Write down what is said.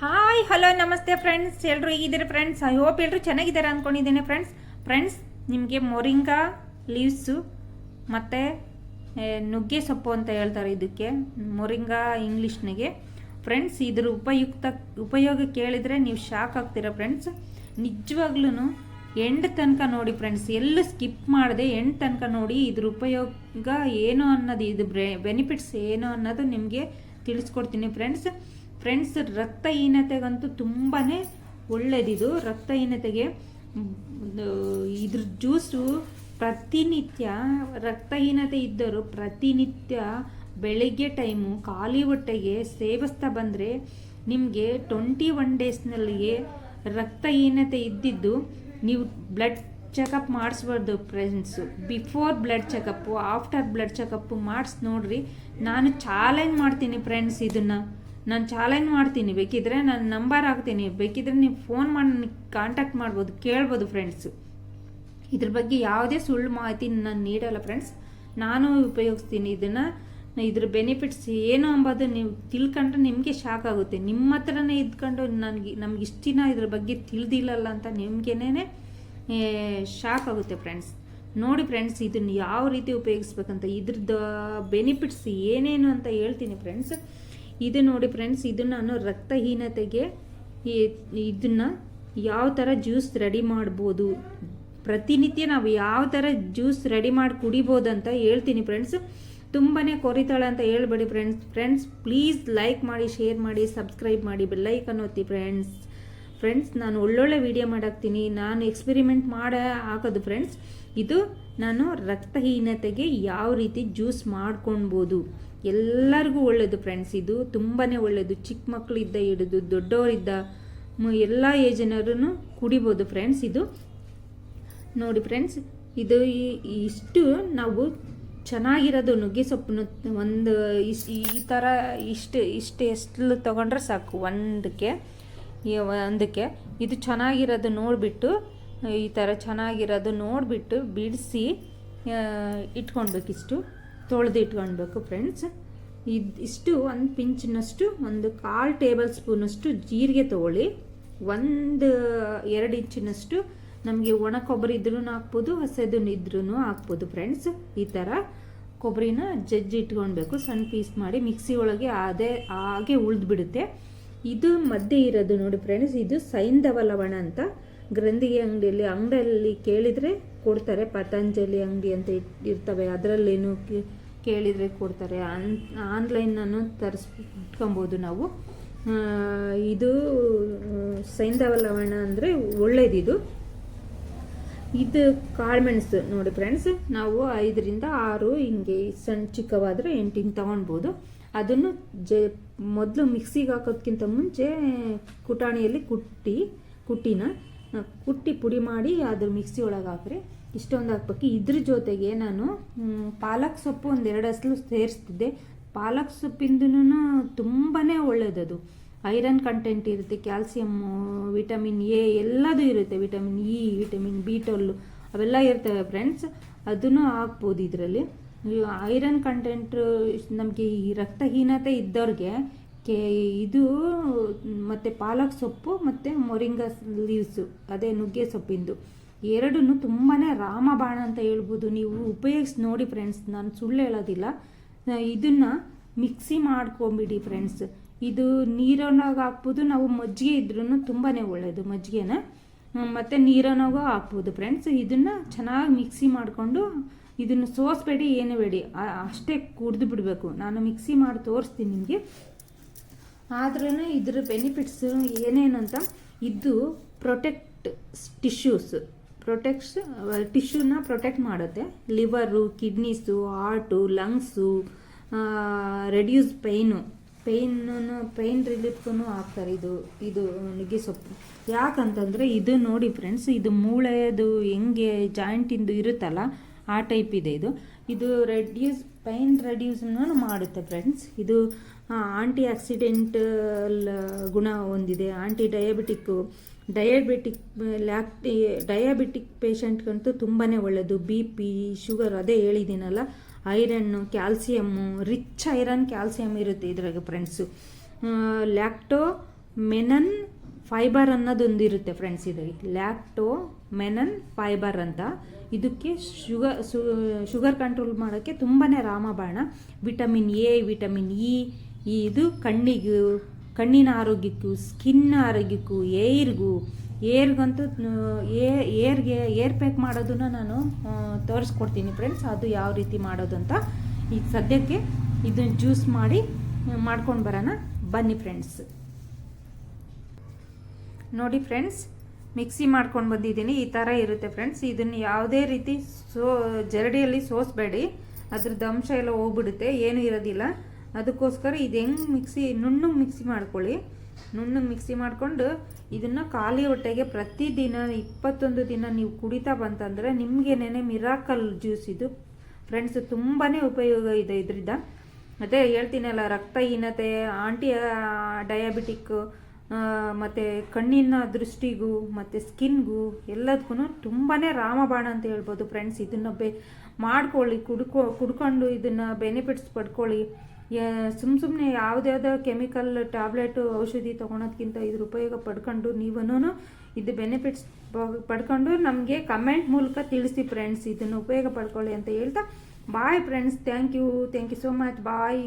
Hi hello ನಮಸ್ತೆ friends ಎಲ್ಲರೂ ಹೇಗಿದ್ದೀರಿ ಫ್ರೆಂಡ್ಸ್ ಐ ಹೋಪ್ ಎಲ್ಲರೂ ಚೆನ್ನಾಗಿದ್ದಾರೆ ಅಂದ್ಕೊಂಡಿದ್ದೀನಿ ಫ್ರೆಂಡ್ಸ್ ಫ್ರೆಂಡ್ಸ್ ನಿಮಗೆ ಮೊರಿಂಗಾ ಲೀವ್ಸು ಮತ್ತು ನುಗ್ಗೆ ಸೊಪ್ಪು ಅಂತ ಹೇಳ್ತಾರೆ ಇದಕ್ಕೆ, ಮೊರಿಂಗಾ ಇಂಗ್ಲೀಷ್ನಿಗೆ. ಫ್ರೆಂಡ್ಸ್ ಇದ್ರ ಉಪಯುಕ್ತ, ಉಪಯೋಗ ಕೇಳಿದರೆ ನೀವು ಶಾಕ್ ಆಗ್ತೀರಾ ಫ್ರೆಂಡ್ಸ್ ನಿಜವಾಗ್ಲೂ ಎಂಡ್ ತನಕ ನೋಡಿ ಫ್ರೆಂಡ್ಸ್ ಎಲ್ಲೂ ಸ್ಕಿಪ್ ಮಾಡದೆ ಎಂಡ್ ತನಕ ನೋಡಿ ಇದ್ರ ಉಪಯೋಗ ಏನು ಅನ್ನೋದು ಇದು ಬೆನಿಫಿಟ್ಸ್ ಏನು ಅನ್ನೋದು ನಿಮಗೆ ತಿಳಿಸ್ಕೊಡ್ತೀನಿ ಫ್ರೆಂಡ್ಸ್ ಫ್ರೆಂಡ್ಸ್ ರಕ್ತಹೀನತೆಗಂತೂ ತುಂಬಾ ಒಳ್ಳೆಯದಿದು ರಕ್ತಹೀನತೆಗೆ ಇದ್ರ ಜ್ಯೂಸು ಪ್ರತಿನಿತ್ಯ, ರಕ್ತಹೀನತೆ ಇದ್ದರೂ ಪ್ರತಿನಿತ್ಯ ಬೆಳಗ್ಗೆ ಟೈಮು ಖಾಲಿ ಹೊಟ್ಟೆಗೆ ಸೇವಿಸ್ತಾ ಬಂದರೆ ನಿಮಗೆ ಟ್ವೆಂಟಿ ಒನ್ ಡೇಸ್ನಲ್ಲಿಗೆ ರಕ್ತಹೀನತೆ ಇದ್ದಿದ್ದು ನೀವು blood checkup ಮಾಡಿಸ್ಬಾರ್ದು friends before blood checkup after blood checkup ಮಾಡಿಸ್ ನೋಡ್ರಿ. ನಾನು ಚಾಲೆಂಜ್ ಮಾಡ್ತೀನಿ ಫ್ರೆಂಡ್ಸ್ ಇದನ್ನು. ನಾನು ಚಾಲೆಂಜ್ ಮಾಡ್ತೀನಿ. ಬೇಕಿದ್ರೆ ನಾನು ನಂಬರ್ ಹಾಕ್ತೀನಿ. ಬೇಕಿದ್ರೆ ನೀವು ಫೋನ್ ಮಾಡಿ ನನಗೆ ಕಾಂಟ್ಯಾಕ್ಟ್ ಮಾಡ್ಬೋದು, ಕೇಳ್ಬೋದು ಫ್ರೆಂಡ್ಸು ಇದ್ರ ಬಗ್ಗೆ ಯಾವುದೇ ಸುಳ್ಳು ಮಾಹಿತಿ ನಾನು ನೀಡಲ್ಲ ಫ್ರೆಂಡ್ಸ್ ನಾನು ಉಪಯೋಗಿಸ್ತೀನಿ ಇದನ್ನು. ಇದ್ರ ಬೆನಿಫಿಟ್ಸ್ ಏನು ಅಂಬೋದು ನೀವು ತಿಳ್ಕೊಂಡ್ರೆ ನಿಮಗೆ ಶಾಕ್ ಆಗುತ್ತೆ. ನಿಮ್ಮ ಹತ್ರನೇ ಇದ್ಕೊಂಡು ನನಗೆ, ನಮ್ಗೆ ಇಷ್ಟಿನ ಇದ್ರ ಬಗ್ಗೆ ತಿಳಿದಿಲ್ಲಲ್ಲ ಅಂತ ನಿಮಗೇನೆ ಶಾಕ್ ಆಗುತ್ತೆ ಫ್ರೆಂಡ್ಸ್ ನೋಡಿ ಫ್ರೆಂಡ್ಸ್ ಇದನ್ನು ಯಾವ ರೀತಿ ಉಪಯೋಗಿಸ್ಬೇಕಂತ. ಇದ್ರದ್ದು ಬೆನಿಫಿಟ್ಸ್ ಏನೇನು ಅಂತ ಹೇಳ್ತೀನಿ ಫ್ರೆಂಡ್ಸ್ ಇದು ನೋಡಿ ಫ್ರೆಂಡ್ಸ್ ಇದು ನಾನು ರಕ್ತಹೀನತೆಗೆ ಇದನ್ನು ಯಾವ ಥರ ಜ್ಯೂಸ್ ರೆಡಿ ಮಾಡ್ಬೋದು. ಪ್ರತಿನಿತ್ಯ ನಾವು ಯಾವ ಥರ ಜ್ಯೂಸ್ ರೆಡಿ ಮಾಡಿ ಕುಡಿಬೋದು ಅಂತ ಹೇಳ್ತೀನಿ ಫ್ರೆಂಡ್ಸ್ ತುಂಬಾ ಕೊರಿತಾಳೆ ಅಂತ ಹೇಳ್ಬೇಡಿ ಫ್ರೆಂಡ್ಸ್ ಫ್ರೆಂಡ್ಸ್ ಪ್ಲೀಸ್ ಲೈಕ್ ಮಾಡಿ ಶೇರ್ ಮಾಡಿ ಸಬ್ಸ್ಕ್ರೈಬ್ ಮಾಡಿ ಬೆಲ್ಲೈಕನ್ ಒತ್ತಿ ಫ್ರೆಂಡ್ಸ್ ಫ್ರೆಂಡ್ಸ್ ನಾನು ಒಳ್ಳೊಳ್ಳೆ ವಿಡಿಯೋ ಮಾಡಾಕ್ತೀನಿ. ನಾನು ಎಕ್ಸ್ಪೆರಿಮೆಂಟ್ ಮಾಡ ಹಾಕೋದು ಫ್ರೆಂಡ್ಸ್ ಇದು ನಾನು ರಕ್ತಹೀನತೆಗೆ ಯಾವ ರೀತಿ ಜ್ಯೂಸ್ ಮಾಡ್ಕೊಳ್ಬೋದು ಎಲ್ಲರಿಗೂ ಒಳ್ಳೆಯದು ಫ್ರೆಂಡ್ಸ್ ಇದು ತುಂಬಾ ಒಳ್ಳೆಯದು ಚಿಕ್ಕ ಮಕ್ಕಳಿದ್ದ ಹಿಡಿದು ದೊಡ್ಡವರಿದ್ದ ಎಲ್ಲ ಏಜನರೂ ಕುಡಿಬೋದು ಫ್ರೆಂಡ್ಸ್ ಇದು ನೋಡಿ ಫ್ರೆಂಡ್ಸ್ ಇದು ಇಷ್ಟು ನಾವು ಚೆನ್ನಾಗಿರೋದು ನುಗ್ಗೆ ಸೊಪ್ಪನ್ನು ಒಂದು ಇಸ್, ಈ ಥರ ಇಷ್ಟು ಇಷ್ಟು ಎಷ್ಟು ತೊಗೊಂಡ್ರೆ ಸಾಕು. ಒಂದಕ್ಕೆ ಒಂದಕ್ಕೆ ಇದು ಚೆನ್ನಾಗಿರೋದು ನೋಡಿಬಿಟ್ಟು, ಈ ಥರ ಚೆನ್ನಾಗಿರೋದು ನೋಡಿಬಿಟ್ಟು ಬಿಡಿಸಿ ಇಟ್ಕೊಳ್ಬೇಕಿಷ್ಟು. ತೊಳೆದು ಇಟ್ಕೊಳ್ಬೇಕು ಫ್ರೆಂಡ್ಸ್ ಇದು ಇಷ್ಟು ಒಂದು ಪಿಂಚಿನಷ್ಟು, ಒಂದು ಕಾಲು ಟೇಬಲ್ ಸ್ಪೂನಷ್ಟು ಜೀರಿಗೆ ತೊಗೊಳ್ಳಿ. ಒಂದು ಎರಡು ಇಂಚಿನಷ್ಟು ನಮಗೆ ಒಣ ಕೊಬ್ಬರಿ ಇದ್ರೂ ಹಾಕ್ಬೋದು ಹಸೆದು ಇದ್ರೂ ಹಾಕ್ಬೋದು ಫ್ರೆಂಡ್ಸ್ ಈ ಥರ ಕೊಬ್ಬರಿನ ಜಜ್ಜಿ ಇಟ್ಕೊಳ್ಬೇಕು, ಸಣ್ಣ ಪೀಸ್ ಮಾಡಿ ಮಿಕ್ಸಿ ಒಳಗೆ ಅದೇ, ಹಾಗೆ ಉಳಿದ್ಬಿಡುತ್ತೆ. ಇದು ಮಧ್ಯೆ ಇರೋದು ನೋಡಿ ಫ್ರೆಂಡ್ಸ್ ಇದು ಸೈಂಧವ ಲವಣ ಅಂತ. ಗ್ರಂಥಿಗೆ ಅಂಗಡಿಯಲ್ಲಿ ಅಂಗಡಿಯಲ್ಲಿ ಕೇಳಿದರೆ ಕೊಡ್ತಾರೆ, ಪತಂಜಲಿ ಅಂಗಡಿ ಅಂತ ಇರ್ತವೆ, ಅದರಲ್ಲೇನು ಕೇಳಿದರೆ ಕೊಡ್ತಾರೆ. ಆನ್ ಆನ್ಲೈನ್ ನಾನು ತರಿಸ್ ಇಟ್ಕೊಬೋದು ನಾವು ಇದು ಸೈಂಧವ ಲವಣ ಅಂದರೆ ಒಳ್ಳೇದಿದು. ಇದು ಕಾಳುಮೆಣಸು ನೋಡಿ ಫ್ರೆಂಡ್ಸ್ ನಾವು ಐದರಿಂದ ಆರು ಹಿಂಗೆ ಸಣ್ಣ ಚಿಕ್ಕವಾದರೆ ಎಂಟು ಹಿಂಗೆ ತೊಗೊಳ್ಬೋದು ಅದನ್ನು ಜ ಮೊದಲು ಮಿಕ್ಸಿಗೆ ಹಾಕೋದ್ಕಿಂತ ಮುಂಚೆ ಕುಟಾಣಿಯಲ್ಲಿ ಕುಟ್ಟಿ ಕುಟ್ಟಿನ ಕುಟ್ಟಿ ಪುಡಿ ಮಾಡಿ ಅದ್ರ ಮಿಕ್ಸಿ ಒಳಗೆ ಹಾಕ್ರಿ ಇಷ್ಟೊಂದು ಹಾಕ್ಬೇಕು. ಇದ್ರ ಜೊತೆಗೆ ನಾನು ಪಾಲಕ್ ಸೊಪ್ಪು ಒಂದು ಎರಡು ಅಸಲು ಸೇರಿಸ್ತಿದ್ದೆ. ಪಾಲಕ್ ಸೊಪ್ಪಿಂದನೂ ತುಂಬಾ ಒಳ್ಳೆಯದದು ಐರನ್ ಕಂಟೆಂಟ್ ಇರುತ್ತೆ ಕ್ಯಾಲ್ಸಿಯಮ್ಮು ವಿಟಮಿನ್ ಎ ಎಲ್ಲದೂ ಇರುತ್ತೆ. Vitamin E vitamin B twelve ಅವೆಲ್ಲ ಇರ್ತವೆ ಫ್ರೆಂಡ್ಸ್ ಅದನ್ನು ಹಾಕ್ಬೋದು ಇದರಲ್ಲಿ. ಐರನ್ ಕಂಟೆಂಟ್ ನಮಗೆ ಈ ರಕ್ತಹೀನತೆ ಇದ್ದವ್ರಿಗೆ ಕೆ ಇದು, ಮತ್ತು ಪಾಲಕ್ ಸೊಪ್ಪು ಮತ್ತು ಮೊರಿಂಗ ಲೀವ್ಸು ಅದೇ ನುಗ್ಗೆ ಸೊಪ್ಪಿಂದು. ಎರಡೂ ತುಂಬಾ ರಾಮಬಾಣ ಅಂತ ಹೇಳ್ಬೋದು. ನೀವು ಉಪಯೋಗಿಸಿ ನೋಡಿ ಫ್ರೆಂಡ್ಸ್ ನಾನು ಸುಳ್ಳು ಹೇಳೋದಿಲ್ಲ. ಇದನ್ನು ಮಿಕ್ಸಿ ಮಾಡ್ಕೊಂಬಿಡಿ ಫ್ರೆಂಡ್ಸ್ ಇದು ನೀರನ್ನಾಗ ಹಾಕ್ಬೋದು, ನಾವು ಮಜ್ಜಿಗೆ ಇದ್ರೂ ತುಂಬಾ ಒಳ್ಳೆಯದು ಮಜ್ಜಿಗೆನ. ಮತ್ತು ನೀರನ್ನಾಗೂ ಹಾಕ್ಬೋದು ಫ್ರೆಂಡ್ಸ್ ಇದನ್ನು ಚೆನ್ನಾಗಿ ಮಿಕ್ಸಿ ಮಾಡಿಕೊಂಡು, ಇದನ್ನು ಸೋಸ್ಬೇಡಿ, ಏನು ಬೇಡಿ. ಅಷ್ಟೇ ಕುಡಿದು ಬಿಡಬೇಕು. ನಾನು ಮಿಕ್ಸಿ ಮಾಡಿ ತೋರಿಸ್ತೀನಿ ನಿಮಗೆ. ಆದ್ರೂ ಇದ್ರ ಬೆನಿಫಿಟ್ಸ್ ಅಂತ, ಇದು ಪ್ರೊಟೆಕ್ಟ್ ಟಿಶ್ಯೂಸ್ ಪ್ರೊಟೆಕ್ಟ್ಸ್ ಟಿಶ್ಯೂನ ಪ್ರೊಟೆಕ್ಟ್ ಮಾಡುತ್ತೆ. Liver kidneys heart lungs reduce pain ಪೈನನ್ನು pain ರಿಲೀಫ್ಗೂ ಹಾಕ್ತಾರೆ ಇದು ಇದು ನುಗ್ಗೆ ಸೊಪ್ಪು. ಯಾಕಂತಂದರೆ ಇದು ನೋಡಿ ಫ್ರೆಂಡ್ಸ್ ಇದು ಮೂಳೆದು ಹೆಂಗೆ ಜಾಯಿಂಟಿಂದು ಇರುತ್ತಲ್ಲ, ಆ ಟೈಪ್ ಇದೆ ಇದು. ಇದು ರೆಡ್ಯೂಸ್ ಪೈನ್ ರೆಡ್ಯೂಸನ್ನು ಮಾಡುತ್ತೆ ಫ್ರೆಂಡ್ಸ್ ಇದು ಆಂಟಿ ಆಕ್ಸಿಡೆಂಟಲ್ ಗುಣ ಹೊಂದಿದೆ. ಆಂಟಿ ಡಯಾಬಿಟಿಕ್ಕು ಡಯಾಬಿಟಿಕ್ ಲ್ಯಾಕ್ಟಿ ಡಯಾಬಿಟಿಕ್ ಪೇಷಂಟ್ಗಂತೂ ತುಂಬಾ ಒಳ್ಳೆಯದು ಬಿ ಪಿ ಶುಗರ್ ಅದೇ ಹೇಳಿದ್ದೀನಲ್ಲ. Iron calcium rich iron calcium ಇರುತ್ತೆ ಇದ್ರಾಗ ಫ್ರೆಂಡ್ಸು ಲ್ಯಾಕ್ಟೋ ಮೆನನ್ ಫೈಬರ್ ಅನ್ನೋದೊಂದು ಇರುತ್ತೆ ಫ್ರೆಂಡ್ಸ್ ಇದು. ಲ್ಯಾಕ್ಟೋ ಮೆನನ್ ಫೈಬರ್ ಅಂತ. ಇದಕ್ಕೆ ಶುಗರ್ ಶುಗರ್ ಕಂಟ್ರೋಲ್ ಮಾಡೋಕ್ಕೆ ತುಂಬಾ ರಾಮಬಾಣ. ವಿಟಮಿನ್ ಎ ವಿಟಮಿನ್ ಇ ಇದು ಕಣ್ಣಿಗೂ, ಕಣ್ಣಿನ ಆರೋಗ್ಯಕ್ಕೂ ಸ್ಕಿನ್ ಆರೋಗ್ಯಕ್ಕೂ ಏರ್ಗೂ ಏರ್ಗಂತೂ ಏರ್ಗೆ ಏರ್ ಪ್ಯಾಕ್ ಮಾಡೋದನ್ನು ನಾನು ತೋರಿಸ್ಕೊಡ್ತೀನಿ ಫ್ರೆಂಡ್ಸ್ ಅದು ಯಾವ ರೀತಿ ಮಾಡೋದು ಅಂತ ಈಗ ಸದ್ಯಕ್ಕೆ ಇದನ್ನ ಜ್ಯೂಸ್ ಮಾಡಿ, ಮಾಡ್ಕೊಂಡು ಬರೋಣ. ಬನ್ನಿ ಫ್ರೆಂಡ್ಸ್ ನೋಡಿ ಫ್ರೆಂಡ್ಸ್, ಮಿಕ್ಸಿ ಮಾಡ್ಕೊಂಡು ಬಂದಿದ್ದೀನಿ. ಈ ಥರ ಇರುತ್ತೆ ಫ್ರೆಂಡ್ಸ್. ಇದನ್ನು ಯಾವುದೇ ರೀತಿ ಸೋ, ಜರಡಿಯಲ್ಲಿ ಸೋಸಬೇಡಿ. ಅದ್ರದ್ದು ಅಂಶ ಎಲ್ಲ ಹೋಗ್ಬಿಡುತ್ತೆ. ಏನೂ ಇರೋದಿಲ್ಲ. ಅದಕ್ಕೋಸ್ಕರ ಇದು ಹೆಂಗೆ ಮಿಕ್ಸಿ ನುಣ್ಣು ಮಿಕ್ಸಿ ಮಾಡ್ಕೊಳ್ಳಿ. ನುಣ್ಣಗೆ ಮಿಕ್ಸಿ ಮಾಡಿಕೊಂಡು ಇದನ್ನು ಖಾಲಿ ಹೊಟ್ಟೆಗೆ ಪ್ರತಿದಿನ ಇಪ್ಪತ್ತೊಂದು ದಿನ ನೀವು ಕುಡಿತಾ ಬಂತಂದರೆ ನಿಮಗೇನೇ ಮಿರಾಕಲ್ ಜ್ಯೂಸ್ ಇದು. ಫ್ರೆಂಡ್ಸ್ ತುಂಬಾ ಉಪಯೋಗ ಇದೆ ಇದರಿಂದ. ಅದೇ ಹೇಳ್ತೀನಲ್ಲ ರಕ್ತಹೀನತೆ ಆಂಟಿ ಡಯಾಬಿಟಿಕ್ ಮತ್ತು ಕಣ್ಣಿನ ದೃಷ್ಟಿಗೂ, ಮತ್ತು ಸ್ಕಿನ್ಗೂ ಎಲ್ಲದಕ್ಕೂ ತುಂಬಾ ರಾಮಬಾಣ ಅಂತ ಹೇಳ್ಬೋದು ಫ್ರೆಂಡ್ಸ್ ಇದನ್ನು ಬೆ, ಮಾಡ್ಕೊಳ್ಳಿ, ಕುಡ್ಕೊ, ಕುಡ್ಕೊಂಡು ಇದನ್ನು ಬೆನಿಫಿಟ್ಸ್ ಪಡ್ಕೊಳ್ಳಿ. ಸುಮ್ಮ ಸುಮ್ಮನೆ ಯಾವುದ್ಯಾವುದೋ ಕೆಮಿಕಲ್ ಟ್ಯಾಬ್ಲೆಟು ಔಷಧಿ ತೊಗೊಳೋದ್ಕಿಂತ ಇದ್ರ ಉಪಯೋಗ ಪಡ್ಕೊಂಡು ನೀವೂ ಇದು ಬೆನಿಫಿಟ್ಸ್ ಪಡ್ಕೊಂಡು ನಮಗೆ ಕಮೆಂಟ್ ಮೂಲಕ ತಿಳಿಸಿ ಫ್ರೆಂಡ್ಸ್ ಇದನ್ನು ಉಪಯೋಗ ಪಡ್ಕೊಳ್ಳಿ ಅಂತ ಹೇಳ್ತಾ bye friends thank you thank you so much bye